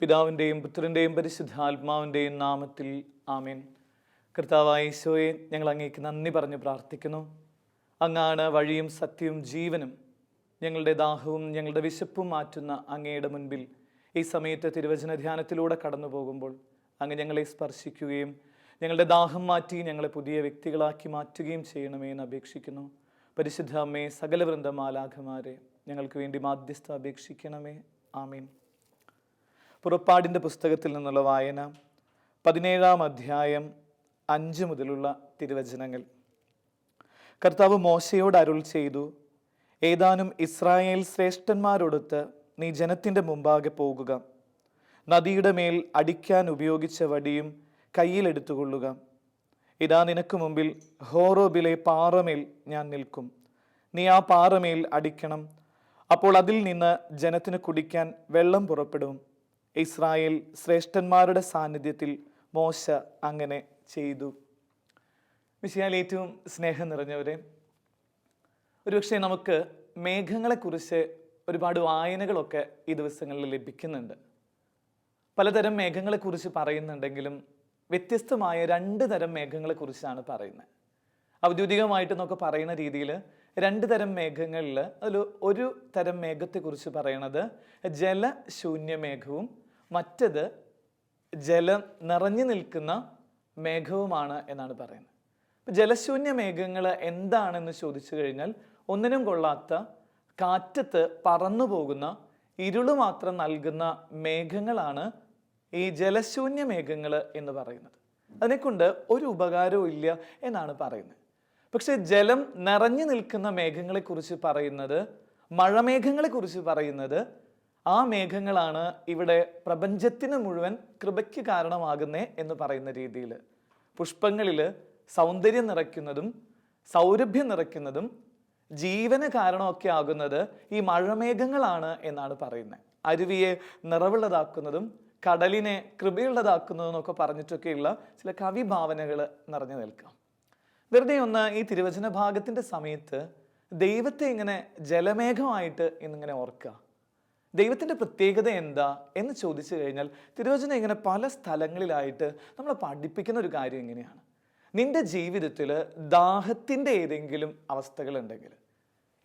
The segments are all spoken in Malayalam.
പിതാവിന്റെയും പുത്രന്റെയും പരിശുദ്ധാത്മാവിന്റെയും നാമത്തിൽ ആമീൻ. കർത്താവായ ഈശോയെ ഞങ്ങൾ അങ്ങേക്ക് നന്ദി പറഞ്ഞ് പ്രാർത്ഥിക്കുന്നു. അങ്ങാണ് വഴിയും സത്യവും ജീവനും. ഞങ്ങളുടെ ദാഹവും ഞങ്ങളുടെ വിശപ്പും മാറ്റുന്ന അങ്ങയുടെ മുൻപിൽ ഈ സമയത്ത് തിരുവചന ധ്യാനത്തിലൂടെ കടന്നു പോകുമ്പോൾ അങ്ങ് ഞങ്ങളെ സ്പർശിക്കുകയും ഞങ്ങളുടെ ദാഹം മാറ്റി ഞങ്ങളെ പുതിയ വ്യക്തികളാക്കി മാറ്റുകയും ചെയ്യണമേ എന്ന് അപേക്ഷിക്കുന്നു. പരിശുദ്ധ അമ്മേ സകല വൃന്ദമാലാഖമാരെ ഞങ്ങൾക്ക് വേണ്ടി മാധ്യസ്ഥ അപേക്ഷിക്കണമേ. ആമീൻ. പുറപ്പാടിന്റെ പുസ്തകത്തിൽ നിന്നുള്ള വായന പതിനേഴാം അധ്യായം അഞ്ച് മുതലുള്ള തിരുവചനങ്ങൾ. കർത്താവ് മോശയോട് അരുൾ ചെയ്തു ഏതാനും ഇസ്രായേൽ ശ്രേഷ്ഠന്മാരോടൊത്ത് നീ ജനത്തിന്റെ മുമ്പാകെ പോകുക. നദിയുടെ മേൽ അടിക്കാൻ ഉപയോഗിച്ച വടിയും കയ്യിലെടുത്തുകൊള്ളുക. ഇതാ നിനക്ക് മുമ്പിൽ ഹോറോബിലെ പാറമേൽ ഞാൻ നിൽക്കും. നീ ആ പാറമേൽ അടിക്കണം. അപ്പോൾ അതിൽ നിന്ന് ജനത്തിന് കുടിക്കാൻ വെള്ളം പുറപ്പെടും. ഇസ്രായേൽ ശ്രേഷ്ഠന്മാരുടെ സാന്നിധ്യത്തിൽ മോശ അങ്ങനെ ചെയ്തു. വിഷയാൽ ഏറ്റവും സ്നേഹം നിറഞ്ഞവരെ ഒരുപക്ഷെ നമുക്ക് മേഘങ്ങളെക്കുറിച്ച് ഒരുപാട് വായനകളൊക്കെ ഈ ദിവസങ്ങളിൽ ലഭിക്കുന്നുണ്ട്. പലതരം മേഘങ്ങളെക്കുറിച്ച് പറയുന്നുണ്ടെങ്കിലും വ്യത്യസ്തമായ രണ്ട് തരം മേഘങ്ങളെക്കുറിച്ചാണ് പറയുന്നത്. ഔദ്യോഗികമായിട്ട് എന്നൊക്കെ പറയുന്ന രീതിയിൽ രണ്ട് തരം മേഘങ്ങളിൽ അതിൽ ഒരു തരം മേഘത്തെക്കുറിച്ച് പറയണത് ജലശൂന്യ മേഘവും മറ്റത് ജലം നിറഞ്ഞു നിൽക്കുന്ന മേഘവുമാണ് എന്നാണ് പറയുന്നത്. ഇപ്പം ജലശൂന്യ മേഘങ്ങൾ എന്താണെന്ന് ചോദിച്ചു കഴിഞ്ഞാൽ ഒന്നിനും കൊള്ളാത്ത കാറ്റത്ത് പറന്നു പോകുന്ന ഇരുൾ മാത്രം നൽകുന്ന മേഘങ്ങളാണ് ഈ ജലശൂന്യ മേഘങ്ങൾ എന്ന് പറയുന്നത്. അതിനെക്കൊണ്ട് ഒരു ഉപകാരവും ഇല്ല എന്നാണ് പറയുന്നത്. പക്ഷേ ജലം നിറഞ്ഞു നിൽക്കുന്ന മേഘങ്ങളെക്കുറിച്ച് പറയുന്നത് മഴമേഘങ്ങളെക്കുറിച്ച് പറയുന്നത് ആ മേഘങ്ങളാണ് ഇവിടെ പ്രപഞ്ചത്തിന് മുഴുവൻ കൃപയ്ക്ക് കാരണമാകുന്നേ എന്ന് പറയുന്ന രീതിയിൽ പുഷ്പങ്ങളിൽ സൗന്ദര്യം നിറയ്ക്കുന്നതും സൗരഭ്യം നിറയ്ക്കുന്നതും ജീവന് കാരണമൊക്കെ ആകുന്നത് ഈ മഴമേഘങ്ങളാണ് എന്നാണ് പറയുന്നത്. അരുവിയെ നിറവുള്ളതാക്കുന്നതും കടലിനെ കൃപയുള്ളതാക്കുന്നു എന്നൊക്കെ പറഞ്ഞിട്ടൊക്കെയുള്ള ചില കവിഭാവനകൾ നിറഞ്ഞു നിൽക്കാം. വെറുതെ ഒന്ന് ഈ തിരുവചന ഭാഗത്തിന്റെ സമയത്ത് ദൈവത്തെ ഇങ്ങനെ ജലമേഘമായിട്ട് ഇന്നിങ്ങനെ ഓർക്കുക. ദൈവത്തിന്റെ പ്രത്യേകത എന്താ എന്ന് ചോദിച്ചു കഴിഞ്ഞാൽ തിരുവചന ഇങ്ങനെ പല സ്ഥലങ്ങളിലായിട്ട് നമ്മളെ പഠിപ്പിക്കുന്ന ഒരു കാര്യം ഇങ്ങനെയാണ്. നിന്റെ ജീവിതത്തിൽ ദാഹത്തിന്റെ ഏതെങ്കിലും അവസ്ഥകളുണ്ടെങ്കിൽ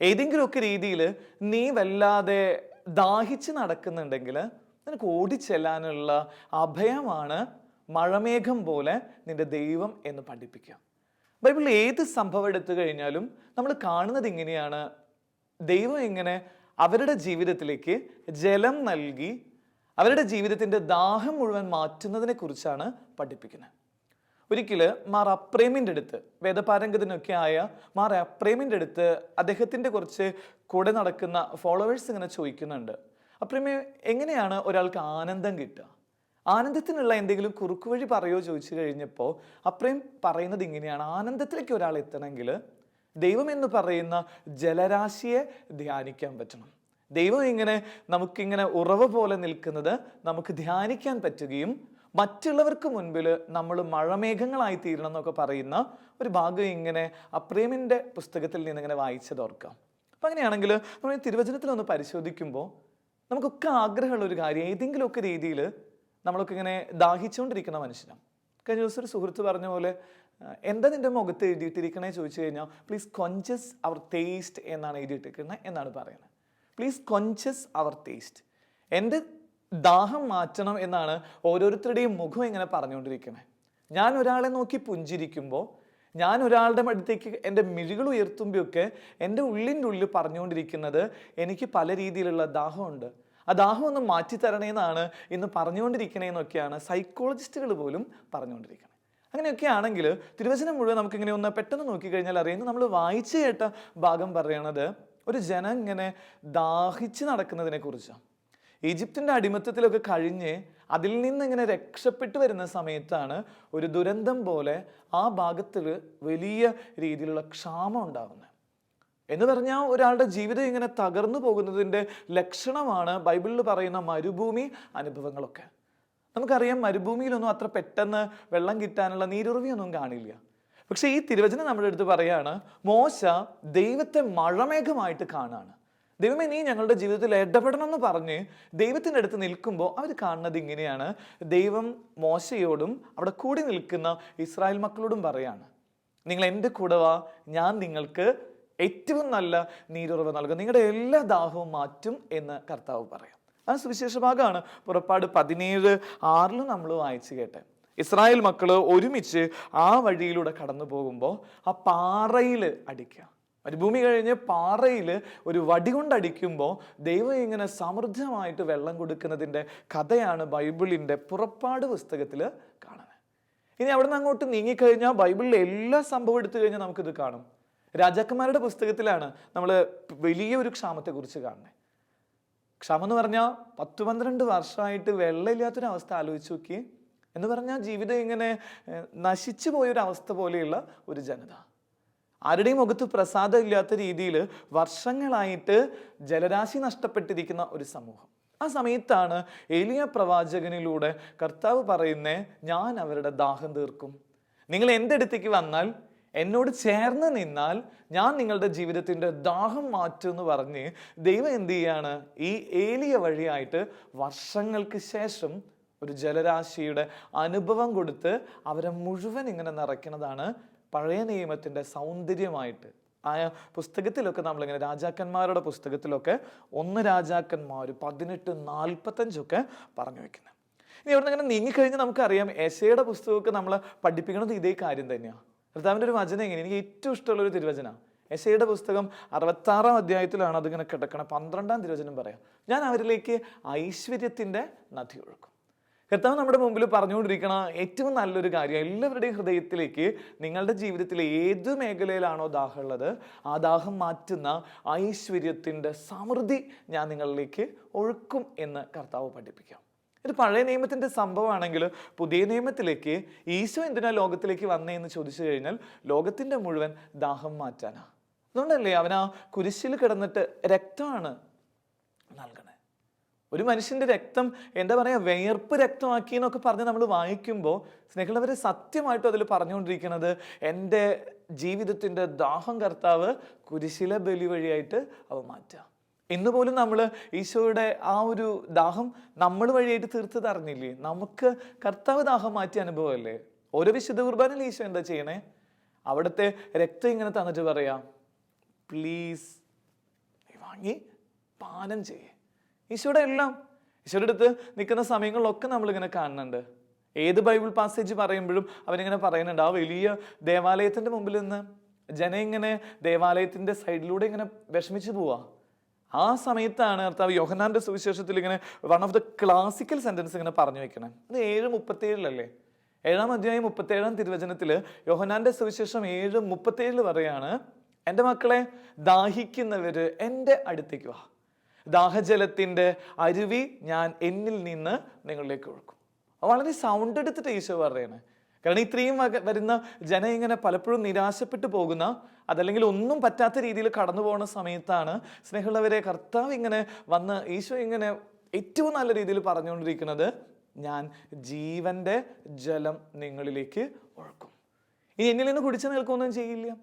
ഏതെങ്കിലുമൊക്കെ രീതിയിൽ നീ വല്ലാതെ ദാഹിച്ച് നടക്കുന്നുണ്ടെങ്കിൽ നിനക്ക് ഓടിച്ചെല്ലാനുള്ള അഭയമാണ് മഴമേഘം പോലെ നിന്റെ ദൈവം എന്ന് പഠിപ്പിക്കുക. ബൈബിളിൽ ഏത് സംഭവം എടുത്തു കഴിഞ്ഞാലും നമ്മൾ കാണുന്നത് ഇങ്ങനെയാണ്. ദൈവം ഇങ്ങനെ അവരുടെ ജീവിതത്തിലേക്ക് ജലം നൽകി അവരുടെ ജീവിതത്തിന്റെ ദാഹം മുഴുവൻ മാറ്റുന്നതിനെ കുറിച്ചാണ് പഠിപ്പിക്കുന്നത്. ഒരിക്കൽ മാർ അപ്രേമിന്റെ അടുത്ത് വേദപാരംഗത്തിനൊക്കെ ആയ മാർ അപ്രേമിന്റെ അടുത്ത് അദ്ദേഹത്തിന്റെ കുറച്ച് കൂടെ നടക്കുന്ന ഫോളോവേഴ്സ് ഇങ്ങനെ ചോദിക്കുന്നുണ്ട്. അപ്രേമി എങ്ങനെയാണ് ഒരാൾക്ക് ആനന്ദം കിട്ടുക? ആനന്ദത്തിനുള്ള എന്തെങ്കിലും കുറുക്കുവഴി പറയോ ചോദിച്ചു കഴിഞ്ഞപ്പോൾ അപ്രേം പറയുന്നത് ഇങ്ങനെയാണ്. ആനന്ദത്തിലേക്ക് ഒരാൾ എത്തണമെങ്കിൽ ദൈവം എന്ന് പറയുന്ന ജലരാശിയെ ധ്യാനിക്കാൻ പറ്റണം. ദൈവം ഇങ്ങനെ നമുക്കിങ്ങനെ ഉറവ പോലെ നിൽക്കുന്നത് നമുക്ക് ധ്യാനിക്കാൻ പറ്റുകയും മറ്റുള്ളവർക്ക് മുൻപിൽ നമ്മൾ മഴമേഘങ്ങളായി തീരണം എന്നൊക്കെ പറയുന്ന ഒരു ഭാഗം ഇങ്ങനെ അപ്രേമിന്റെ പുസ്തകത്തിൽ നിന്ന് ഇങ്ങനെ വായിച്ചത് ഓർക്കാം അപ്പം അങ്ങനെയാണെങ്കിൽ നമ്മൾ തിരുവചനത്തിൽ ഒന്ന് പരിശോധിക്കുമ്പോൾ നമുക്കൊക്കെ ആഗ്രഹമുള്ള ഒരു കാര്യം ഏതെങ്കിലുമൊക്കെ രീതിയിൽ നമ്മളൊക്കെ ഇങ്ങനെ ദാഹിച്ചുകൊണ്ടിരിക്കുന്ന മനുഷ്യനാണ്. കഴിഞ്ഞ ദിവസം ഒരു സുഹൃത്ത് പറഞ്ഞ പോലെ എന്താ നിന്റെ മുഖത്ത് എഴുതിയിട്ടിരിക്കണേ? ചോദിച്ചു കഴിഞ്ഞാൽ പ്ലീസ് കോൺഷ്യസ് അവർ ടേസ്റ്റ് എന്നാണ് എഴുതിയിട്ടിരിക്കുന്നത് എന്നാണ് പറയുന്നത്. പ്ലീസ് കോൺഷ്യസ് അവർ ടേസ്റ്റ് എന്റെ ദാഹം മാറ്റണം എന്നാണ് ഓരോരുത്തരുടെയും മുഖം ഇങ്ങനെ പറഞ്ഞുകൊണ്ടിരിക്കുന്നത്. ഞാൻ ഒരാളെ നോക്കി പുഞ്ചിരിക്കുമ്പോൾ ഞാൻ ഒരാളുടെ അടുത്തേക്ക് എന്റെ മിഴികൾ ഉയർത്തുമ്പോഴൊക്കെ എന്റെ ഉള്ളിന്റെ ഉള്ളിൽ പറഞ്ഞുകൊണ്ടിരിക്കുന്നത് എനിക്ക് പല രീതിയിലുള്ള ദാഹമുണ്ട്. ആ ദാഹം ഒന്ന് മാറ്റിത്തരണേന്നാണ് ഇന്ന് പറഞ്ഞുകൊണ്ടിരിക്കണേന്നൊക്കെയാണ് സൈക്കോളജിസ്റ്റുകൾ പോലും പറഞ്ഞുകൊണ്ടിരിക്കുന്നത് അങ്ങനെയൊക്കെ ആണെങ്കിൽ തിരുവചനം മുഴുവൻ നമുക്കിങ്ങനെ ഒന്ന് പെട്ടെന്ന് നോക്കിക്കഴിഞ്ഞാൽ അറിയുന്നത് നമ്മൾ വായിച്ചു കേട്ട ഭാഗം പറയണത് ഒരു ജനം ഇങ്ങനെ ദാഹിച്ച് നടക്കുന്നതിനെ കുറിച്ചാണ് ഈജിപ്തിന്റെ അടിമത്തത്തിലൊക്കെ കഴിഞ്ഞ് അതിൽ നിന്ന് ഇങ്ങനെ രക്ഷപ്പെട്ടു വരുന്ന സമയത്താണ് ഒരു ദുരന്തം പോലെ ആ ഭാഗത്തിൽ വലിയ രീതിയിലുള്ള ക്ഷാമം ഉണ്ടാകുന്നത്. എന്ന് പറഞ്ഞാൽ ഒരാളുടെ ജീവിതം ഇങ്ങനെ തകർന്നു പോകുന്നതിന്റെ ലക്ഷണമാണ് ബൈബിളിൽ പറയുന്ന മരുഭൂമി അനുഭവങ്ങളൊക്കെ. നമുക്കറിയാം മരുഭൂമിയിലൊന്നും അത്ര പെട്ടെന്ന് വെള്ളം കിട്ടാനുള്ള നീരുറവിയൊന്നും കാണില്ല. പക്ഷേ ഈ തിരുവചനം നമ്മുടെ അടുത്ത് പറയാണ് മോശ ദൈവത്തെ മഴമേഘമായിട്ട് കാണാണ്. ദൈവമേ നീ ഞങ്ങളുടെ ജീവിതത്തിൽ ഇടപെടണം എന്ന് പറഞ്ഞ് ദൈവത്തിന്റെ അടുത്ത് നിൽക്കുമ്പോൾ അവർ കാണുന്നത് ഇങ്ങനെയാണ്. ദൈവം മോശയോടും അവിടെ കൂടി നിൽക്കുന്ന ഇസ്രായേൽ മക്കളോടും പറയാണ് നിങ്ങൾ എന്റെ കൂടെ വാ ഞാൻ നിങ്ങൾക്ക് ഏറ്റവും നല്ല നീരുറവ് നൽകും. നിങ്ങളുടെ എല്ലാ ദാഹവും മാറ്റും എന്ന് കർത്താവ് പറയാം. ആ സുവിശേഷ ഭാഗമാണ് പുറപ്പാട് പതിനേഴ് ആറിൽ നമ്മൾ വായിച്ചു കേട്ടെ. ഇസ്രായേൽ മക്കൾ ഒരുമിച്ച് ആ വഴിയിലൂടെ കടന്നു പോകുമ്പോൾ ആ പാറയിൽ അടിക്കുക. മരുഭൂമി കഴിഞ്ഞ് പാറയിൽ ഒരു വടി കൊണ്ടടിക്കുമ്പോൾ ദൈവം ഇങ്ങനെ സമൃദ്ധമായിട്ട് വെള്ളം കൊടുക്കുന്നതിന്റെ കഥയാണ് ബൈബിളിന്റെ പുറപ്പാട് പുസ്തകത്തിൽ കാണുന്നത്. ഇനി അവിടെ നിന്ന് അങ്ങോട്ട് നീങ്ങിക്കഴിഞ്ഞാൽ ബൈബിളിലെ എല്ലാ സംഭവം എടുത്തു കഴിഞ്ഞാൽ നമുക്കിത് കാണും. രാജാക്കന്മാരുടെ പുസ്തകത്തിലാണ് നമ്മൾ വലിയൊരു ക്ഷാമത്തെക്കുറിച്ച് കാണുന്നത്. ക്ഷമ എന്ന് പറഞ്ഞാൽ പത്ത് പന്ത്രണ്ട് വർഷമായിട്ട് വെള്ളമില്ലാത്തൊരവസ്ഥ ആലോചിച്ച് നോക്കി എന്ന് പറഞ്ഞാൽ ജീവിതം ഇങ്ങനെ നശിച്ചു പോയൊരവസ്ഥ പോലെയുള്ള ഒരു ജനത. ആരുടെയും മുഖത്ത് പ്രസാദം ഇല്ലാത്ത രീതിയിൽ വർഷങ്ങളായിട്ട് ജലരാശി നഷ്ടപ്പെട്ടിരിക്കുന്ന ഒരു സമൂഹം. ആ സമയത്താണ് ഏലിയ പ്രവാചകനിലൂടെ കർത്താവ് പറയുന്നേ ഞാൻ അവരുടെ ദാഹം തീർക്കും. നിങ്ങൾ എന്റെ അടുത്തേക്ക് വന്നാൽ എന്നോട് ചേർന്ന് നിന്നാൽ ഞാൻ നിങ്ങളുടെ ജീവിതത്തിന്റെ ദാഹം മാറ്റും എന്ന് പറഞ്ഞ് ദൈവം എന്ത് ചെയ്യാണ്? ഈ ഏലിയ വഴിയായിട്ട് വർഷങ്ങൾക്ക് ശേഷം ഒരു ജലരാശിയുടെ അനുഭവം കൊടുത്ത് അവരെ മുഴുവൻ ഇങ്ങനെ നിറയ്ക്കുന്നതാണ് പഴയ നിയമത്തിന്റെ സൗന്ദര്യമായിട്ട് ആ പുസ്തകത്തിലൊക്കെ നമ്മളിങ്ങനെ രാജാക്കന്മാരുടെ പുസ്തകത്തിലൊക്കെ ഒന്ന് രാജാക്കന്മാർ പതിനെട്ട് നാൽപ്പത്തഞ്ചൊക്കെ പറഞ്ഞു വെക്കുന്നത് ഇനി അവിടെ ഇങ്ങനെ നീങ്ങിക്കഴിഞ്ഞാൽ നമുക്കറിയാം എസയുടെ പുസ്തകമൊക്കെ നമ്മൾ പഠിപ്പിക്കുന്നത് ഇതേ കാര്യം തന്നെയാണ് കർത്താവിന്റെ ഒരു വചനം എങ്ങനെ എനിക്ക് ഏറ്റവും ഇഷ്ടമുള്ളൊരു തിരുവചനമാണ് എസയുടെ പുസ്തകം അറുപത്താറാം അധ്യായത്തിലാണ് അതിങ്ങനെ കിടക്കണം. പന്ത്രണ്ടാം തിരുവചനം പറയാം ഞാൻ അവരിലേക്ക് ഐശ്വര്യത്തിന്റെ നദി ഒഴുക്കും കർത്താവ് നമ്മുടെ മുമ്പിൽ പറഞ്ഞുകൊണ്ടിരിക്കണ ഏറ്റവും നല്ലൊരു കാര്യം എല്ലാവരുടെയും ഹൃദയത്തിലേക്ക് നിങ്ങളുടെ ജീവിതത്തിലെ ഏത് മേഖലയിലാണോ ദാഹമുള്ളത് ആ ദാഹം മാറ്റുന്ന ഐശ്വര്യത്തിന്റെ സമൃദ്ധി ഞാൻ നിങ്ങളിലേക്ക് ഒഴുക്കും എന്ന് കർത്താവ് പഠിപ്പിക്കാം. ഇത് പഴയ നിയമത്തിന്റെ സംഭവമാണെങ്കിൽ പുതിയ നിയമത്തിലേക്ക് ഈശോ എന്തിനാ ലോകത്തിലേക്ക് വന്നേ എന്ന് ചോദിച്ചു കഴിഞ്ഞാൽ ലോകത്തിന്റെ മുഴുവൻ ദാഹം മാറ്റാനാണ് അതുകൊണ്ടല്ലേ അവൻ ആ കുരിശിൽ കിടന്നിട്ട് രക്തമാണ് നൽകണേ. ഒരു മനുഷ്യന്റെ രക്തം എന്താ പറയുക വിയർപ്പ് രക്തമാക്കി എന്നൊക്കെ പറഞ്ഞ് നമ്മൾ വായിക്കുമ്പോൾ സ്നേഹിതവരെ സത്യമായിട്ടും അതിൽ പറഞ്ഞുകൊണ്ടിരിക്കുന്നത് എന്റെ ജീവിതത്തിന്റെ ദാഹം കർത്താവ് കുരിശിലെ ബലി വഴിയായിട്ട് അവ മാറ്റുക ഇന്ന് പോലും നമ്മൾ ഈശോയുടെ ആ ഒരു ദാഹം നമ്മൾ വഴിയായിട്ട് തീർത്തത് അറിഞ്ഞില്ലേ നമുക്ക് കർത്താവ് ദാഹം മാറ്റിയ അനുഭവമല്ലേ? ഓരോ വിശുദ്ധ കുർബാനയിൽ ഈശോ എന്താ ചെയ്യണേ? അവിടുത്തെ രക്തം ഇങ്ങനെ തന്നിട്ട് പറയാം പ്ലീസ് വാങ്ങി പാനം ചെയ്യേ. ഈശോയുടെ എല്ലാം. ഈശോയുടെ അടുത്ത് നിൽക്കുന്ന സമയങ്ങളിലൊക്കെ നമ്മളിങ്ങനെ കാണുന്നുണ്ട്. ഏത് ബൈബിൾ പാസേജ് പറയുമ്പോഴും അവനിങ്ങനെ പറയുന്നുണ്ട്. ആ വലിയ ദേവാലയത്തിന്റെ മുമ്പിൽ നിന്ന് ജനം ഇങ്ങനെ ദേവാലയത്തിന്റെ സൈഡിലൂടെ ഇങ്ങനെ വിഷമിച്ച് പോവാ. ആ സമയത്താണ് കർത്താവ് യോഹനാന്റെ സുവിശേഷത്തിൽ ഇങ്ങനെ one of the classical sentence ഇങ്ങനെ പറഞ്ഞു വെക്കണേ. അത് ഏഴ് മുപ്പത്തേഴിലല്ലേ? ഏഴാം അധ്യായം മുപ്പത്തേഴാം തിരുവചനത്തിൽ യോഹനാന്റെ സുവിശേഷം ഏഴ് മുപ്പത്തേഴിൽ പറയാണ് എന്റെ മക്കളെ ദാഹിക്കുന്നവര് എന്റെ അടുത്തേക്ക് വാ. ദാഹജലത്തിന്റെ അരുവി ഞാൻ എന്നിൽ നിന്ന് നിങ്ങളിലേക്ക് ഒഴുക്കും. വളരെ സൗണ്ട് എടുത്തിട്ട് ഈശോ പറയണേ കാരണം ഇത്രയും വരുന്ന ജനം ഇങ്ങനെ പലപ്പോഴും നിരാശപ്പെട്ടു പോകുന്ന അതല്ലെങ്കിൽ ഒന്നും പറ്റാത്ത രീതിയിൽ കടന്നു പോകുന്ന സമയത്താണ് സ്നേഹമുള്ളവരെ കർത്താവ് ഇങ്ങനെ വന്ന് ഈശോ ഇങ്ങനെ ഏറ്റവും നല്ല രീതിയിൽ പറഞ്ഞുകൊണ്ടിരിക്കുന്നത് ഞാൻ ജീവന്റെ ജലം നിങ്ങളിലേക്ക് ഒഴുക്കും. ഇനി എന്നിൽ നിന്ന് കുടിച്ചു നിൽക്കുമൊന്നും ചെയ്യില്ല.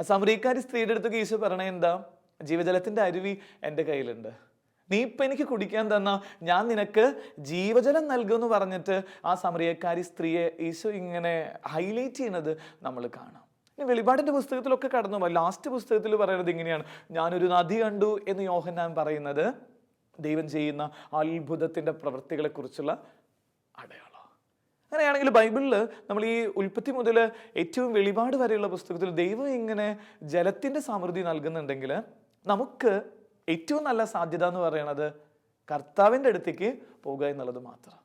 ആ സമരീക്കാരി സ്ത്രീയുടെ അടുത്തൊക്കെ ഈശോ പറയണേ എന്താ? ജീവജലത്തിന്റെ അരുവി എന്റെ കയ്യിലുണ്ട്. നീ ഇപ്പം എനിക്ക് കുടിക്കാൻ തന്ന. ഞാൻ നിനക്ക് ജീവജലം നൽകുമെന്ന് പറഞ്ഞിട്ട് ആ സമറിയക്കാരി സ്ത്രീയെ ഈശോ ഇങ്ങനെ ഹൈലൈറ്റ് ചെയ്യുന്നത് നമ്മൾ കാണാം. വെളിപാടിന്റെ പുസ്തകത്തിലൊക്കെ കടന്നു പോകാം ലാസ്റ്റ് പുസ്തകത്തിൽ പറയുന്നത് ഇങ്ങനെയാണ്. ഞാനൊരു നദി കണ്ടു എന്ന് യോഹന്നാൻ പറയുന്നത് ദൈവം ചെയ്യുന്ന അത്ഭുതത്തിന്റെ പ്രവൃത്തികളെ കുറിച്ചുള്ള അടയാളം അങ്ങനെയാണെങ്കിൽ ബൈബിളിൽ നമ്മൾ ഈ ഉൽപ്പത്തി മുതൽ ഏറ്റവും വെളിപാട് വരെയുള്ള പുസ്തകത്തിൽ ദൈവം ഇങ്ങനെ ജലത്തിന്റെ സമൃദ്ധി നൽകുന്നുണ്ടെങ്കിൽ നമുക്ക് ഏറ്റവും നല്ല സാധ്യത എന്ന് പറയുന്നത് കർത്താവിന്റെ അടുത്തേക്ക് പോകുക എന്നുള്ളത് മാത്രം.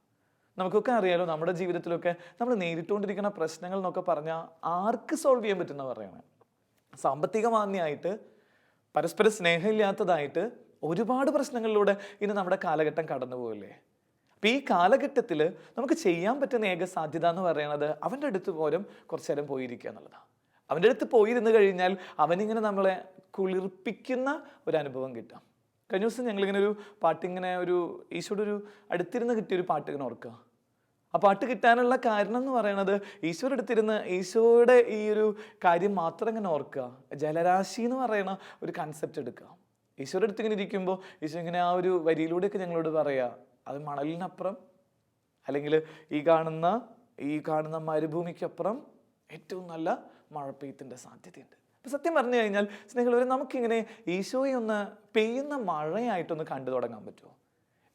നമുക്കൊക്കെ അറിയാലോ നമ്മുടെ ജീവിതത്തിലൊക്കെ നമ്മൾ നേരിട്ടുകൊണ്ടിരിക്കുന്ന പ്രശ്നങ്ങൾ എന്നൊക്കെ പറഞ്ഞാൽ ആർക്ക് സോൾവ് ചെയ്യാൻ പറ്റുന്ന പറയണേ? സാമ്പത്തിക മാന്യമായിട്ട് പരസ്പര സ്നേഹമില്ലാത്തതായിട്ട് ഒരുപാട് പ്രശ്നങ്ങളിലൂടെ ഇന്ന് നമ്മുടെ കാലഘട്ടം കടന്നു പോകില്ലേ അപ്പം ഈ കാലഘട്ടത്തിൽ നമുക്ക് ചെയ്യാൻ പറ്റുന്ന ഏക സാധ്യത എന്ന് പറയുന്നത് അവന്റെ അടുത്ത് പോലും കുറച്ചു നേരം പോയിരിക്കുക എന്നുള്ളതാണ്. അവന്റെ അടുത്ത് പോയിരുന്നു കഴിഞ്ഞാൽ അവനിങ്ങനെ നമ്മളെ കുളിർപ്പിക്കുന്ന ഒരു അനുഭവം കിട്ടാം കഴിഞ്ഞ ദിവസം ഞങ്ങളിങ്ങനെ ഒരു പാട്ടിങ്ങനെ ഒരു ഈശോയുടെ ഒരു അടുത്തിരുന്ന് കിട്ടിയ ഒരു പാട്ട് ഇങ്ങനെ ഓർക്കുക. ആ പാട്ട് കിട്ടാനുള്ള കാരണം എന്ന് പറയുന്നത് ഈശോ എടുത്തിരുന്ന് ഈശോയുടെ ഈ ഒരു കാര്യം മാത്രം ഇങ്ങനെ ഓർക്കുക. ജലരാശി എന്ന് പറയുന്ന ഒരു കൺസെപ്റ്റ് എടുക്കുക. ഈശോയുടെ അടുത്ത് ഇങ്ങനെ ഇരിക്കുമ്പോൾ ഈശോ ഇങ്ങനെ ആ ഒരു വരിയിലൂടെയൊക്കെ ഞങ്ങളോട് പറയുക അത് മണലിനപ്പുറം അല്ലെങ്കിൽ ഈ കാണുന്ന ഈ കാണുന്ന മരുഭൂമിക്കപ്പുറം ഏറ്റവും നല്ല മഴപ്പെയ്ത്തിന്റെ സാധ്യതയുണ്ട്. അപ്പം സത്യം പറഞ്ഞു കഴിഞ്ഞാൽ സ്നേഹിതരെ നമുക്കിങ്ങനെ ഈശോയെ ഒന്ന് പെയ്യുന്ന മഴയായിട്ടൊന്ന് കണ്ടു തുടങ്ങാൻ പറ്റുമോ?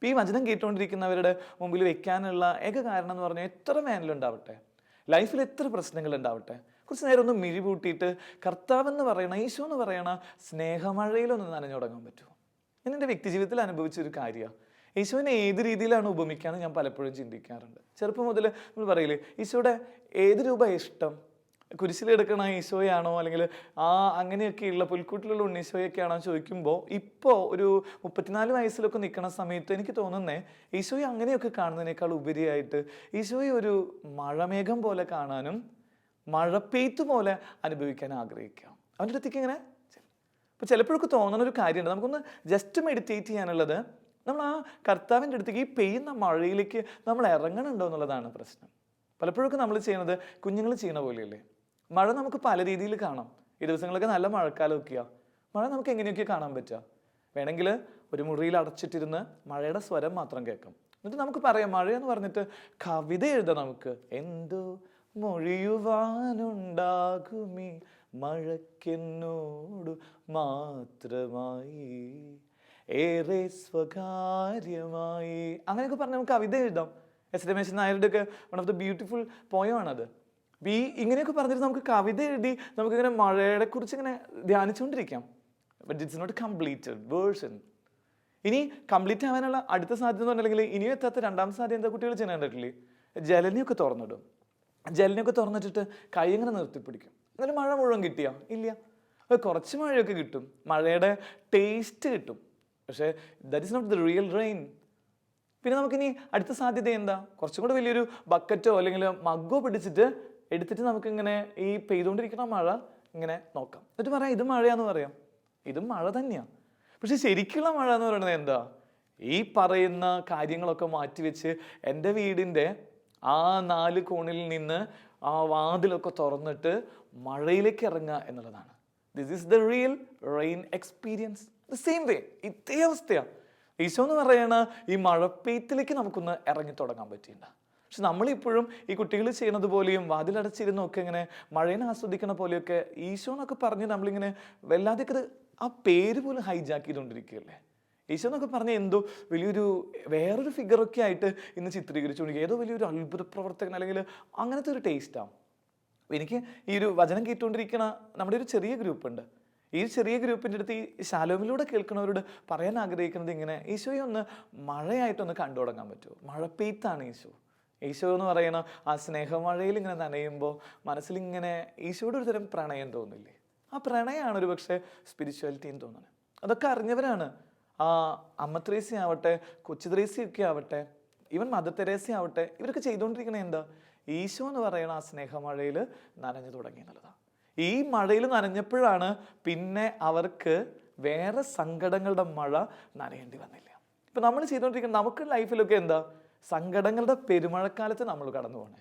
ഈ വചനം കേട്ടുകൊണ്ടിരിക്കുന്നവരുടെ മുമ്പിൽ വെക്കാനുള്ള ഏക കാരണം എന്ന് പറഞ്ഞാൽ എത്ര വേനലുണ്ടാവട്ടെ? ലൈഫിൽ എത്ര പ്രശ്നങ്ങൾ ഉണ്ടാവട്ടെ കുറച്ച് നേരം ഒന്ന് മിഴി പൂട്ടിയിട്ട് കർത്താവെന്ന് പറയണ ഈശോ എന്ന് പറയണ സ്നേഹമഴയിലൊന്ന് നനഞ്ഞു തുടങ്ങാൻ പറ്റുമോ? ഞാൻ എന്റെ വ്യക്തിജീവിതത്തിൽ അനുഭവിച്ച ഒരു കാര്യമാണ് ഈശോനെ ഏത് രീതിയിലാണ് ഉപമിക്കാന്ന് ഞാൻ പലപ്പോഴും ചിന്തിക്കാറുണ്ട്. ചെറുപ്പം മുതൽ നമ്മൾ പറയില്ലേ ഈശോയുടെ ഏത് രൂപ ഇഷ്ടം? കുരിശിലെടുക്കണ ഈശോയാണോ? അല്ലെങ്കിൽ ആ അങ്ങനെയൊക്കെയുള്ള പുൽക്കൂട്ടിലുള്ള ഉണ്ണീശോയൊക്കെയാണോ ചോദിക്കുമ്പോൾ ഇപ്പോൾ ഒരു മുപ്പത്തിനാല് വയസ്സിലൊക്കെ നിൽക്കുന്ന സമയത്ത് എനിക്ക് തോന്നുന്നേ ഈശോയെ അങ്ങനെയൊക്കെ കാണുന്നതിനേക്കാൾ ഉപരിയായിട്ട് ഈശോയെ ഒരു മഴമേഘം പോലെ കാണാനും മഴപ്പെയ്ത്ത് പോലെ അനുഭവിക്കാൻ ആഗ്രഹിക്കാം. അവന്റെ അടുത്തേക്ക് ഇങ്ങനെ അപ്പോൾ ചിലപ്പോഴൊക്കെ തോന്നുന്ന ഒരു കാര്യമുണ്ട്. നമുക്കൊന്ന് ജസ്റ്റ് മെഡിറ്റേറ്റ് ചെയ്യാനുള്ളത് നമ്മൾ ആ കർത്താവിന്റെ അടുത്തേക്ക് ഈ പെയ്യുന്ന മഴയിലേക്ക് നമ്മൾ ഇറങ്ങണുണ്ടോ എന്നുള്ളതാണ് പ്രശ്നം. പലപ്പോഴൊക്കെ നമ്മൾ ചെയ്യുന്നത് കുഞ്ഞുങ്ങൾ ചെയ്യുന്ന പോലെയല്ലേ? മഴ നമുക്ക് പല രീതിയിൽ കാണാം. ഈ ദിവസങ്ങളൊക്കെ നല്ല മഴക്കാലമൊക്കെയാണ് മഴ നമുക്ക് എങ്ങനെയൊക്കെ കാണാൻ പറ്റുക വേണമെങ്കിൽ ഒരു മുറിയിൽ അടച്ചിട്ടിരുന്ന് മഴയുടെ സ്വരം മാത്രം കേൾക്കാം. എന്നിട്ട് നമുക്ക് പറയാം മഴ എന്ന് പറഞ്ഞിട്ട് കവിത എഴുതാം നമുക്ക്. എന്തോ മൊഴിയുവാനുണ്ടാകുമീ മഴക്കെന്നോടു മാത്രമായി ഏറെ സ്വകാര്യമായി. അങ്ങനെയൊക്കെ പറഞ്ഞ് നമുക്ക് കവിത എഴുതാം. എസ് രമേശൻ നായരുടെ ഒക്കെ വൺ ഓഫ് ദ ബ്യൂട്ടിഫുൾ പോയമാണത് ഈ ഇങ്ങനെയൊക്കെ പറഞ്ഞിട്ട് നമുക്ക് കവിത എഴുതി നമുക്കിങ്ങനെ മഴയെ കുറിച്ച് ഇങ്ങനെ ധ്യാനിച്ചുകൊണ്ടിരിക്കാം. But it's not completed version ഇനി കംപ്ലീറ്റ് ആവാനുള്ള അടുത്ത സാധ്യത എന്ന് പറഞ്ഞില്ലെങ്കിൽ ഇനിയും എത്താത്ത രണ്ടാം സാധ്യത എന്താ കുട്ടികൾ ചെയ്യാൻ കണ്ടിട്ടില്ലേ? ജലനെയൊക്കെ തുറന്നിടും. ജലനെയൊക്കെ തുറന്നിട്ടിട്ട് കൈ ഇങ്ങനെ നിർത്തിപ്പിടിക്കും? എന്നാലും മഴ മുഴുവൻ കിട്ടിയോ? ഇല്ല. കുറച്ച് മഴയൊക്കെ കിട്ടും. മഴയുടെ ടേസ്റ്റ് കിട്ടും. പക്ഷേ that is not the real rain പിന്നെ നമുക്കിനി അടുത്ത സാധ്യത എന്താ? കുറച്ചും കൂടെ വലിയൊരു ബക്കറ്റോ അല്ലെങ്കിൽ മഗ്ഗോ പിടിച്ചിട്ട് എടുത്തിട്ട് നമുക്കിങ്ങനെ ഈ പെയ്തുകൊണ്ടിരിക്കുന്ന മഴ ഇങ്ങനെ നോക്കാം. എന്നിട്ട് പറയാം ഇത് മഴയാന്ന് പറയാം. ഇതും മഴ തന്നെയാണ് പക്ഷെ ശരിക്കുള്ള മഴ എന്ന് പറയുന്നത് എന്താ? ഈ പറയുന്ന കാര്യങ്ങളൊക്കെ മാറ്റിവെച്ച് എന്റെ വീടിന്റെ ആ നാല് കോണിൽ നിന്ന് ആ വാതിലൊക്കെ തുറന്നിട്ട് മഴയിലേക്ക് ഇറങ്ങുക എന്നുള്ളതാണ്. This is the real rain experience the same way ഇതേ അവസ്ഥയാണ് ഈശോ എന്ന് പറയണ ഈ മഴപ്പെയ്ത്തിലേക്ക് നമുക്കൊന്ന് ഇറങ്ങി തുടങ്ങാൻ പറ്റിയില്ല പക്ഷെ നമ്മളിപ്പോഴും ഈ കുട്ടികൾ ചെയ്യുന്നത് പോലെയും വാതിലടച്ചിരുന്നും ഒക്കെ ഇങ്ങനെ മഴയെ ആസ്വദിക്കണ പോലെയൊക്കെ ഈശോ എന്നൊക്കെ പറഞ്ഞ് നമ്മളിങ്ങനെ വല്ലാതെ ആ പേര് പോലും ഹൈജാക്ക് ചെയ്തുകൊണ്ടിരിക്കുകയല്ലേ? ഈശോ എന്നൊക്കെ പറഞ്ഞ എന്തോ വലിയൊരു വേറൊരു ഫിഗറൊക്കെ ആയിട്ട് ഇന്ന് ചിത്രീകരിച്ചുകൊണ്ടിരിക്കുക ഏതോ വലിയൊരു അത്ഭുത പ്രവർത്തകൻ അല്ലെങ്കിൽ അങ്ങനത്തെ ഒരു ടേസ്റ്റാണ് എനിക്ക് ഈ ഒരു വചനം കേട്ടുകൊണ്ടിരിക്കുന്ന നമ്മുടെ ഒരു ചെറിയ ഗ്രൂപ്പ് ഉണ്ട്. ഈ ചെറിയ ഗ്രൂപ്പിന്റെ അടുത്ത് ഈ ശാലോമിലൂടെ കേൾക്കുന്നവരോട് പറയാൻ ആഗ്രഹിക്കുന്നത് ഇങ്ങനെ ഈശോയെ ഒന്ന് മഴയായിട്ടൊന്ന് കണ്ടു തുടങ്ങാൻ പറ്റുമോ മഴപ്പെയ്ത്താണ് ഈശോ. ഈശോ എന്ന് പറയുന്ന ആ സ്നേഹമഴയിൽ ഇങ്ങനെ നനയുമ്പോൾ മനസ്സിലിങ്ങനെ ഈശോയുടെ ഒരു തരം പ്രണയം തോന്നില്ലേ? ആ പ്രണയമാണ് ഒരു പക്ഷേ സ്പിരിച്വാലിറ്റി എന്ന് തോന്നുന്നത്. അതൊക്കെ അറിഞ്ഞവരാണ്. ആ അമ്മ ത്രേസി ആവട്ടെ കൊച്ചു ത്രേസിയൊക്കെ ആവട്ടെ ഈവൻ മദർ തെരേസി ആവട്ടെ ഇവരൊക്കെ ചെയ്തുകൊണ്ടിരിക്കുന്നത് എന്താ? ഈശോ എന്ന് പറയുന്ന ആ സ്നേഹമഴയിൽ നനഞ്ഞു തുടങ്ങി എന്നുള്ളതാണ്. ഈ മഴയിൽ നനഞ്ഞപ്പോഴാണ് പിന്നെ അവർക്ക് വേറെ സങ്കടങ്ങളുടെ മഴ നനയേണ്ടി വന്നില്ല. ഇപ്പം നമ്മൾ ചെയ്തുകൊണ്ടിരിക്കുന്ന നമുക്ക് ലൈഫിലൊക്കെ എന്താ? സങ്കടങ്ങളുടെ പെരുമഴക്കാലത്ത് നമ്മൾ കടന്നു പോകണേ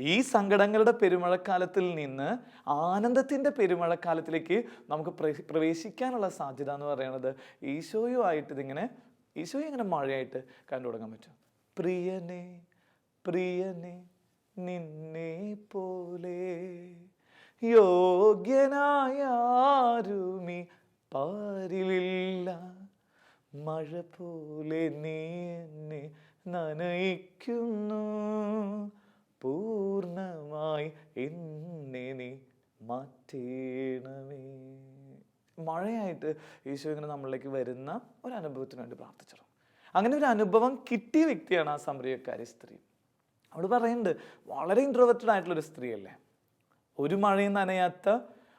ഈ സങ്കടങ്ങളുടെ പെരുമഴക്കാലത്തിൽ നിന്ന് ആനന്ദത്തിന്റെ പെരുമഴക്കാലത്തിലേക്ക് നമുക്ക് പ്ര- പ്രവേശിക്കാനുള്ള സാധ്യത എന്ന് പറയുന്നത് ഈശോയുമായിട്ട് ഇതിങ്ങനെ ഈശോയെ ഇങ്ങനെ മഴയായിട്ട് കണ്ടു തുടങ്ങാൻ പറ്റും. പ്രിയനെ പ്രിയനെ നിന്നെ പോലെ യോഗ്യനായ ആരുമി പാരിലില്ല. മഴ പോലെ നീ എന്നെ നനയിക്കുന്നു. പൂർണമായി എന്നെ നീ മാറ്റേണമേ. മഴയായിട്ട് ഈശോ ഇങ്ങനെ നമ്മളിലേക്ക് വരുന്ന ഒരു അനുഭവത്തിന് വേണ്ടി പ്രാർത്ഥിച്ചു അങ്ങനെ ഒരു അനുഭവം കിട്ടിയ വ്യക്തിയാണ് ആ സംരംഭക്കാരി സ്ത്രീ. അവൾ പറയുന്നുണ്ട് വളരെ ഇൻട്രോവേർട്ടഡ് ആയിട്ടുള്ളൊരു സ്ത്രീയല്ലേ. ഒരു മഴയും നനയാത്ത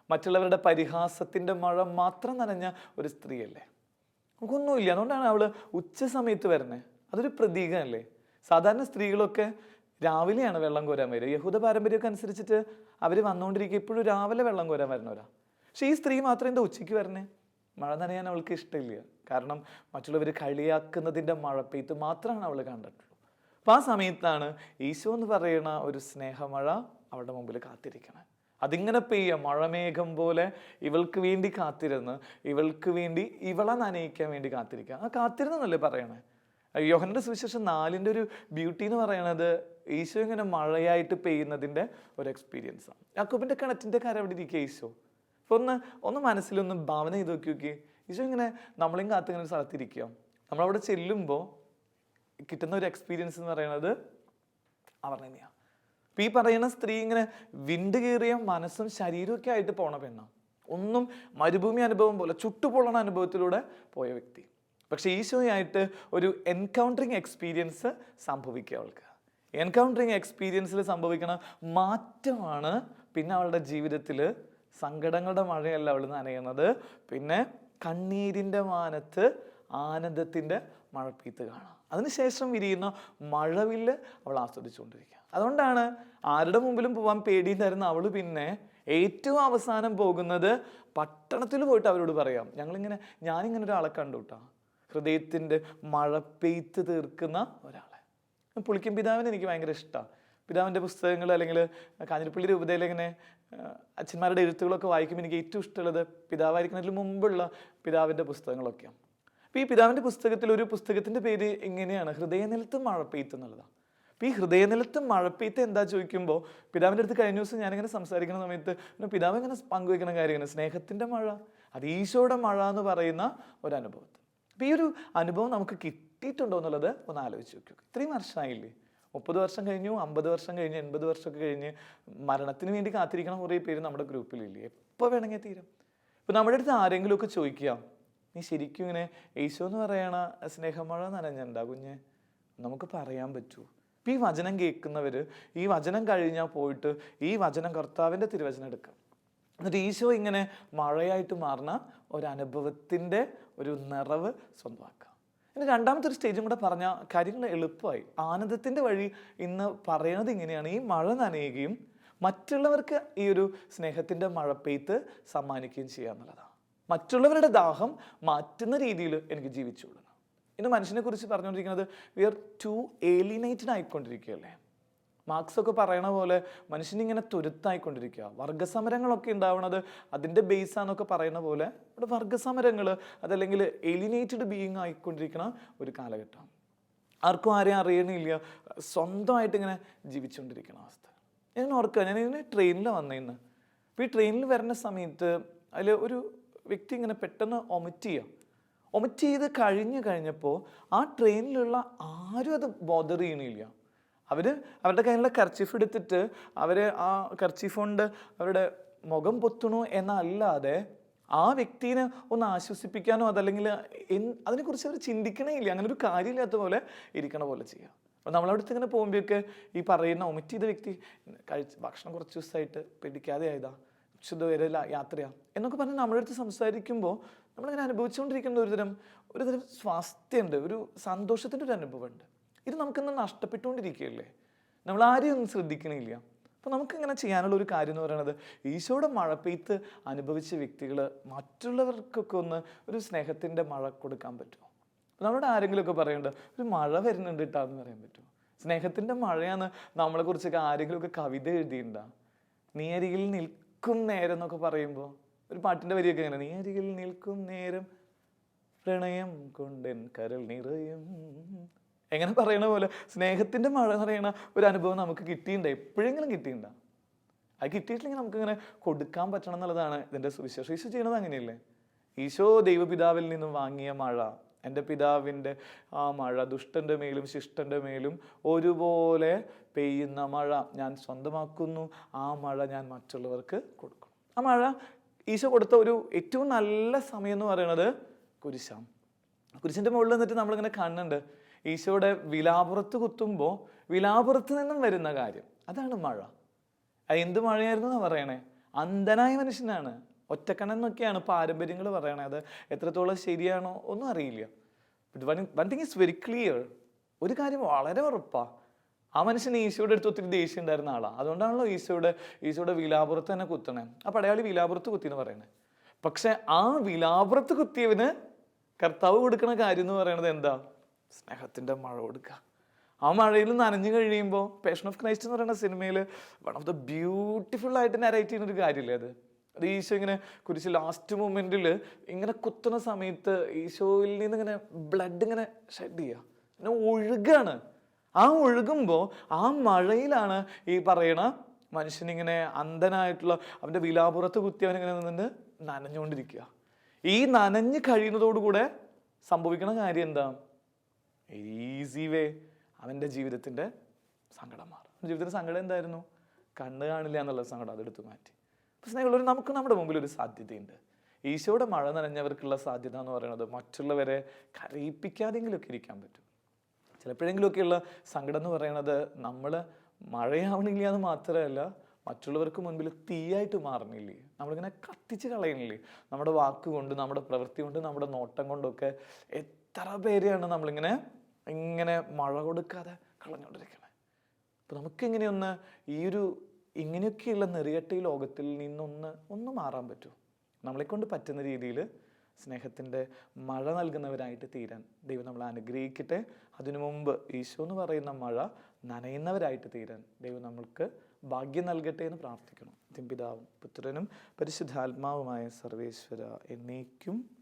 മറ്റുള്ളവരുടെ പരിഹാസത്തിന്റെ മഴ മാത്രം നനഞ്ഞ ഒരു സ്ത്രീയല്ലേ. നമുക്കൊന്നുമില്ല. അതുകൊണ്ടാണ് അവൾ ഉച്ച സമയത്ത് വരുന്നത് അതൊരു പ്രതീകമല്ലേ? സാധാരണ സ്ത്രീകളൊക്കെ രാവിലെയാണ് വെള്ളം കോരാൻ വരിക. യഹൂദ പാരമ്പര്യമൊക്കെ അനുസരിച്ചിട്ട് അവർ വന്നുകൊണ്ടിരിക്കുക ഇപ്പോഴും രാവിലെ വെള്ളം കോരാൻ വരുന്നവരാ. പക്ഷേ ഈ സ്ത്രീ മാത്രം എന്താ ഉച്ചയ്ക്ക് വരണേ? മഴ നനയാൻ അവൾക്ക് ഇഷ്ടമില്ല. കാരണം മറ്റുള്ളവർ കളിയാക്കുന്നതിന്റെ മഴ പെയ്ത്ത് മാത്രമാണ് അവൾ കണ്ടിട്ടുള്ളൂ. അപ്പോൾ ആ സമയത്താണ് ഈശോ എന്ന് പറയുന്ന ഒരു സ്നേഹമഴ അവളുടെ മുമ്പിൽ കാത്തിരിക്കണം. അതിങ്ങനെ പെയ്യ. മഴമേഘം പോലെ ഇവൾക്ക് വേണ്ടി കാത്തിരുന്ന് ഇവൾക്ക് വേണ്ടി ഇവളെ നനയിക്കാൻ വേണ്ടി കാത്തിരിക്കുക. ആ കാത്തിരുന്നല്ലേ പറയണേ? യോഹന്റെ സുവിശേഷം നാലിന്റെ ഒരു ബ്യൂട്ടി എന്ന് പറയണത് ഈശോ ഇങ്ങനെ മഴയായിട്ട് പെയ്യുന്നതിന്റെ ഒരു എക്സ്പീരിയൻസ് ആണ്. യാക്കോബിന്റെ കിണറ്റിന്റെ കര അവിടെ ഇരിക്കുക ഈശോ? അപ്പോൾ ഒന്ന് ഒന്ന് മനസ്സിലൊന്ന് ഭാവന ചെയ്ത് നോക്കി നോക്കി ഈശോ ഇങ്ങനെ നമ്മളെയും കാത്തിങ്ങനെ ഒരു സ്ഥലത്തിരിക്കുക നമ്മളവിടെ ചെല്ലുമ്പോൾ കിട്ടുന്ന ഒരു എക്സ്പീരിയൻസ് എന്ന് പറയുന്നത് അവർ തന്നെയാണ് ഇപ്പം ഈ പറയുന്ന സ്ത്രീ ഇങ്ങനെ വിണ്ട് കീറിയ മനസ്സും ശരീരമൊക്കെ ആയിട്ട് പോണ പെണ്ണാണ് ഒന്നും മരുഭൂമി അനുഭവം പോലെ ചുട്ടുപൊള്ളണ അനുഭവത്തിലൂടെ പോയ വ്യക്തി. പക്ഷെ ഈശോയായിട്ട് ഒരു എൻകൗണ്ടറിങ് എക്സ്പീരിയൻസ് സംഭവിക്കുക അവൾക്ക്. എൻകൗണ്ടറിങ് എക്സ്പീരിയൻസിൽ സംഭവിക്കണ മാറ്റമാണ് പിന്നെ അവളുടെ ജീവിതത്തിൽ സങ്കടങ്ങളുടെ മഴയല്ല അവൾ നനയുന്നത്. പിന്നെ കണ്ണീരിന്റെ മാനത്ത് ആനന്ദത്തിന്റെ മഴപ്പീത്ത് കാണാം. അതിനുശേഷം വിരിയുന്ന മഴവില്ല് അവൾ ആസ്വദിച്ചുകൊണ്ടിരിക്കുക. അതുകൊണ്ടാണ് ആരുടെ മുമ്പിലും പോകാൻ പേടിയുണ്ടായിരുന്ന അവൾ പിന്നെ ഏറ്റവും അവസാനം പോകുന്നത് പട്ടണത്തിൽ പോയിട്ട് അവരോട് പറയാം ഞങ്ങളിങ്ങനെ ഞാനിങ്ങനെ ഒരാളെ കണ്ടു കേട്ടോ ഹൃദയത്തിന്റെ മഴ പെയ്ത്ത് തീർക്കുന്ന ഒരാളെ. പുളിക്കും പിതാവിനെ എനിക്ക് ഭയങ്കര ഇഷ്ടമാണ് പിതാവിന്റെ പുസ്തകങ്ങൾ അല്ലെങ്കിൽ കാഞ്ഞിരപ്പള്ളി രൂപതയിൽ ഇങ്ങനെ അച്ഛന്മാരുടെ എഴുത്തുകളൊക്കെ വായിക്കുമ്പോൾ എനിക്ക് ഏറ്റവും ഇഷ്ടമുള്ളത് പിതാവായിരിക്കുന്നതിന് മുമ്പുള്ള പിതാവിന്റെ പുസ്തകങ്ങളൊക്കെയാണ്. അപ്പോൾ ഈ പിതാവിന്റെ പുസ്തകത്തിൽ ഒരു പുസ്തകത്തിന്റെ പേര് എങ്ങനെയാണ്? ഹൃദയനിലത്ത് മഴ പെയ്ത്ത് എന്നുള്ളതാണ് അപ്പോൾ ഈ ഹൃദയനിലത്ത് മഴ പെയ്ത്ത് എന്താ ചോദിക്കുമ്പോൾ പിതാവിന്റെ അടുത്ത് കഴിഞ്ഞ ദിവസം ഞാനിങ്ങനെ സംസാരിക്കുന്ന സമയത്ത് പിതാവ് ഇങ്ങനെ പങ്കുവയ്ക്കുന്ന കാര്യം സ്നേഹത്തിന്റെ മഴ അത് ഈശോയുടെ മഴ എന്ന് പറയുന്ന ഒരു അനുഭവത്തിൽ അപ്പോൾ ഈ ഒരു അനുഭവം നമുക്ക് കിട്ടിയിട്ടുണ്ടോ എന്നുള്ളത് ഒന്ന് ആലോചിച്ച് നോക്കൂ. ഇത്രയും വർഷമായില്ലേ? മുപ്പത് വർഷം കഴിഞ്ഞു അമ്പത് വർഷം കഴിഞ്ഞു എൺപത് വർഷമൊക്കെ കഴിഞ്ഞ് മരണത്തിന് വേണ്ടി കാത്തിരിക്കണ കുറേ പേര് നമ്മുടെ ഗ്രൂപ്പിലില്ലേ? എപ്പോൾ വേണമെങ്കിൽ തീരും. ഇപ്പം നമ്മുടെ അടുത്ത് ആരെങ്കിലുമൊക്കെ ചോദിക്കുക നീ ശരിക്കും ഇങ്ങനെ ഈശോ എന്ന് പറയണ സ്നേഹമഴ നനഞ്ഞുണ്ടാ കുഞ്ഞ്? നമുക്ക് പറയാൻ പറ്റൂ. ഇപ്പം ഈ വചനം കേൾക്കുന്നവർ ഈ വചനം കഴിഞ്ഞാൽ പോയിട്ട് ഈ വചനം കർത്താവിന്റെ തിരുവചനം എടുക്കാം. എന്നിട്ട് ഈശോ ഇങ്ങനെ മഴയായിട്ട് മാറുന്ന ഒരനുഭവത്തിന്റെ ഒരു നിറവ് സ്വന്തമാക്കാം. ഇനി രണ്ടാമത്തെ ഒരു സ്റ്റേജും കൂടെ പറഞ്ഞ കാര്യങ്ങൾ എളുപ്പമായി. ആനന്ദത്തിന്റെ വഴി ഇന്ന് പറയുന്നത് ഇങ്ങനെയാണ്. ഈ മഴ നനയുകയും മറ്റുള്ളവർക്ക് ഈ ഒരു സ്നേഹത്തിന്റെ മഴ പെയ്ത്ത് സമ്മാനിക്കുകയും ചെയ്യുക എന്നുള്ളതാണ്. മറ്റുള്ളവരുടെ ദാഹം മാറ്റുന്ന രീതിയിൽ എനിക്ക് ജീവിച്ചു കൊള്ളണം ഇന്ന് മനുഷ്യനെ കുറിച്ച് പറഞ്ഞുകൊണ്ടിരിക്കുന്നത് വി ആർ ടു ഏലിനേറ്റഡ് ആയിക്കൊണ്ടിരിക്കുകയല്ലേ? മാർക്സ് ഒക്കെ പറയണ പോലെ മനുഷ്യനിങ്ങനെ തുരുത്തായിക്കൊണ്ടിരിക്കുക. വർഗസമരങ്ങളൊക്കെ ഉണ്ടാവുന്നത് അതിന്റെ ബേസാന്നൊക്കെ പറയുന്ന പോലെ ഇവിടെ വർഗസമരങ്ങൾ അതല്ലെങ്കിൽ എലിനേറ്റഡ് ബീയിങ് ആയിക്കൊണ്ടിരിക്കുന്ന ഒരു കാലഘട്ടം. ആർക്കും ആരെയും അറിയണില്ല. സ്വന്തമായിട്ട് ഇങ്ങനെ ജീവിച്ചുകൊണ്ടിരിക്കുന്ന അവസ്ഥ. ഞാൻ ഓർക്കുക ഞാൻ ഇങ്ങനെ ട്രെയിനിൽ വന്നിരുന്നു അപ്പോൾ ഈ ട്രെയിനിൽ വരുന്ന സമയത്ത് അതിൽ ഒരു വ്യക്തി ഇങ്ങനെ പെട്ടെന്ന് ഒമിറ്റ് ചെയ്യുക ഒമിറ്റ് ചെയ്ത് കഴിഞ്ഞ് കഴിഞ്ഞപ്പോൾ ആ ട്രെയിനിലുള്ള ആരും അത് ബോദർ ചെയ്യണില്ല. അവർ അവരുടെ കയ്യിലുള്ള കർച്ചീഫ് എടുത്തിട്ട് അവർ ആ കർച്ചീഫ് കൊണ്ട് അവരുടെ മുഖം പൊത്തണു എന്നല്ലാതെ ആ വ്യക്തിനെ ഒന്ന് ആശ്വസിപ്പിക്കാനോ അതല്ലെങ്കിൽ അതിനെക്കുറിച്ച് അവർ ചിന്തിക്കണേ ഇല്ല. അങ്ങനെ ഒരു കാര്യമില്ലാത്ത പോലെ ഇരിക്കണ പോലെ ചെയ്യുക അപ്പോൾ നമ്മളവിടുത്തെ ഇങ്ങനെ പോകുമ്പോഴൊക്കെ ഈ പറയുന്ന ഒമിറ്റ് ചെയ്ത വ്യക്തി കഴിച്ച് ഭക്ഷണം കുറച്ച് ദിവസമായിട്ട് പിടിക്കാതെ ആയതാ ശുദ്ധ വരെ യാത്രയാ എന്നൊക്കെ പറഞ്ഞ് നമ്മളുടെ അടുത്ത് സംസാരിക്കുമ്പോൾ നമ്മളിങ്ങനെ അനുഭവിച്ചുകൊണ്ടിരിക്കുന്ന ഒരുതരം ഒരുതരം സ്വാസ്ഥ്യമുണ്ട് ഒരു സന്തോഷത്തിന്റെ ഒരു അനുഭവമുണ്ട്. ഇത് നമുക്കിന്ന് നഷ്ടപ്പെട്ടുകൊണ്ടിരിക്കുകയല്ലേ? നമ്മൾ ആരെയും ഒന്നും ശ്രദ്ധിക്കണില്ല. അപ്പോൾ നമുക്കിങ്ങനെ ചെയ്യാനുള്ള ഒരു കാര്യം എന്ന് പറയുന്നത് ഈശോയുടെ മഴ പെയ്ത്ത് അനുഭവിച്ച വ്യക്തികൾ മറ്റുള്ളവർക്കൊക്കെ ഒന്ന് ഒരു സ്നേഹത്തിന്റെ മഴ കൊടുക്കാൻ പറ്റുമോ? നമ്മുടെ ആരെങ്കിലുമൊക്കെ പറയേണ്ടത് ഒരു മഴ വരുന്നുണ്ട് കേട്ടാന്ന് പറയാൻ പറ്റുമോ? സ്നേഹത്തിന്റെ മഴയാണ് നമ്മളെക്കുറിച്ചൊക്കെ ആരെങ്കിലുമൊക്കെ കവിത എഴുതിയിട്ടുണ്ടാ നീ അരികിൽ നിൽക്കും നേരം എന്നൊക്കെ പറയുമ്പോൾ ഒരു പാട്ടിന്റെ വരിയൊക്കെ ഇങ്ങനെ നീ അരികിൽ നിൽക്കും നേരം പ്രണയം കൊണ്ടൻ കരൾ നിറയും എങ്ങനെ പറയണ പോലെ? സ്നേഹത്തിന്റെ മഴ പറയുന്ന ഒരു അനുഭവം നമുക്ക് കിട്ടിയിട്ടുണ്ട്. എപ്പോഴെങ്കിലും കിട്ടിയിട്ടുണ്ടോ. അത് കിട്ടിയിട്ടില്ലെങ്കിൽ നമുക്കിങ്ങനെ കൊടുക്കാൻ പറ്റണം എന്നുള്ളതാണ് ഇതിന്റെ സുവിശേഷം. ഈശോ ചെയ്യണത് അങ്ങനെയല്ലേ? ഈശോ ദൈവപിതാവിൽ നിന്നും വാങ്ങിയ മഴ എന്റെ പിതാവിന്റെ ആ മഴ ദുഷ്ടന്റെ മേലും ശിഷ്ടന്റെ മേലും ഒരുപോലെ പെയ്യുന്ന മഴ ഞാൻ സ്വന്തമാക്കുന്നു. ആ മഴ ഞാൻ മറ്റുള്ളവർക്ക് കൊടുക്കും. ആ മഴ ഈശോ കൊടുത്ത ഒരു ഏറ്റവും നല്ല സമയം എന്ന് പറയുന്നത് കുരിശാം കുരിശിന്റെ മുകളിൽ നിന്നിട്ട് നമ്മളിങ്ങനെ കാണുന്നുണ്ട്. ഈശോയുടെ വിലാപുറത്ത് കുത്തുമ്പോൾ വിലാപുറത്ത് നിന്നും വരുന്ന കാര്യം. അതാണ് മഴ. അത് എന്ത് മഴയായിരുന്നു എന്നാണ് പറയണേ? അന്ധനായ മനുഷ്യനാണ്. ഒറ്റക്കണെന്നൊക്കെയാണ് പാരമ്പര്യങ്ങൾ പറയണേ. അത് എത്രത്തോളം ശരിയാണോ ഒന്നും അറിയില്ല. One thing is very clear ഒരു കാര്യം വളരെ ഉറപ്പാണ് ആ മനുഷ്യന് ഈശോയുടെ അടുത്ത് ഒത്തിരി ദേഷ്യം ഉണ്ടായിരുന്ന ആളാണ് അതുകൊണ്ടാണല്ലോ ഈശോയുടെ ഈശോയുടെ വിലാപുറത്ത് തന്നെ കുത്തണേ. ആ പടയാളി വിലാപുറത്ത് കുത്തി എന്ന് പറയണേ. പക്ഷെ ആ വിലാപുറത്ത് കുത്തിയവന് കർത്താവ് കൊടുക്കുന്ന കാര്യം എന്ന് പറയുന്നത് എന്താ? സ്നേഹത്തിന്റെ മഴ കൊടുക്കുക. ആ മഴയിൽ നനഞ്ഞു കഴിയുമ്പോൾ പേഷൻ ഓഫ് ക്രൈസ്റ്റ് എന്ന് പറയുന്ന സിനിമയിൽ വൺ ഓഫ് ദ ബ്യൂട്ടിഫുൾ ആയിട്ട് നരേറ്റ് ചെയ്യുന്ന ഒരു കാര്യമില്ലേ അത്? അത് ഈശോ ഇങ്ങനെ കുരിശ് ലാസ്റ്റ് മൂമെന്റിൽ ഇങ്ങനെ കുത്തുന്ന സമയത്ത് ഈശോയിൽ നിന്ന് ഇങ്ങനെ ബ്ലഡ് ഇങ്ങനെ ഷെഡ് ചെയ്യുക. പിന്നെ ഒഴുകാണ്. ആ ഒഴുകുമ്പോൾ ആ മഴയിലാണ് ഈ പറയണ മനുഷ്യനിങ്ങനെ അന്ധനായിട്ടുള്ള അവന്റെ വിലാപുറത്ത് കുത്തി അവനിങ്ങനെ നിന്നിട്ട് നനഞ്ഞുകൊണ്ടിരിക്കുക. ഈ നനഞ്ഞ് കഴിയുന്നതോടുകൂടെ സംഭവിക്കുന്ന കാര്യം എന്താ? ഈസി വേ അവന്റെ ജീവിതത്തിന്റെ സങ്കടം മാറും. ജീവിതത്തിന്റെ സങ്കടം എന്തായിരുന്നു? കണ്ണ് കാണില്ല എന്നുള്ള സങ്കടം അതെടുത്ത് മാറ്റി. സ്നേഹമുള്ളവർ നമുക്ക് നമ്മുടെ മുമ്പിൽ ഒരു സാധ്യതയുണ്ട്. ഈശോയുടെ മഴ നനഞ്ഞവർക്കുള്ള സാധ്യത എന്ന് പറയുന്നത് മറ്റുള്ളവരെ കരയിപ്പിക്കാതെങ്കിലുമൊക്കെ ഇരിക്കാൻ പറ്റും. ചിലപ്പോഴെങ്കിലുമൊക്കെയുള്ള സങ്കടം എന്ന് പറയുന്നത് നമ്മൾ മഴയാവണില്ല എന്ന് മാത്രമല്ല മറ്റുള്ളവർക്ക് മുൻപിൽ തീയായിട്ട് മാറണില്ലേ നമ്മളിങ്ങനെ കത്തിച്ച് കളയണില്ലേ നമ്മുടെ വാക്കുകൊണ്ട് നമ്മുടെ പ്രവൃത്തി കൊണ്ട് നമ്മുടെ നോട്ടം കൊണ്ടൊക്കെ എത്ര പേരെയാണ് നമ്മളിങ്ങനെ ഇങ്ങനെ മഴ കൊടുക്കാതെ കളഞ്ഞുകൊണ്ടിരിക്കണേ. അപ്പം നമുക്കിങ്ങനെയൊന്ന് ഈ ഒരു ഇങ്ങനെയൊക്കെയുള്ള നെറിയട്ട ഈ ലോകത്തിൽ നിന്നൊന്ന് ഒന്ന് മാറാൻ പറ്റുമോ നമ്മളെക്കൊണ്ട് പറ്റുന്ന രീതിയിൽ സ്നേഹത്തിന്റെ മഴ നൽകുന്നവരായിട്ട് തീരാൻ ദൈവം നമ്മളെ അനുഗ്രഹിക്കട്ടെ. അതിനു മുമ്പ് ഈശോ എന്ന് പറയുന്ന മഴ നനയുന്നവരായിട്ട് തീരാൻ ദൈവം നമ്മൾക്ക് ഭാഗ്യം നൽകട്ടെ എന്ന് പ്രാർത്ഥിക്കണം പിതാവും പുത്രനും പരിശുദ്ധാത്മാവുമായ സർവേശ്വര എന്നേക്കും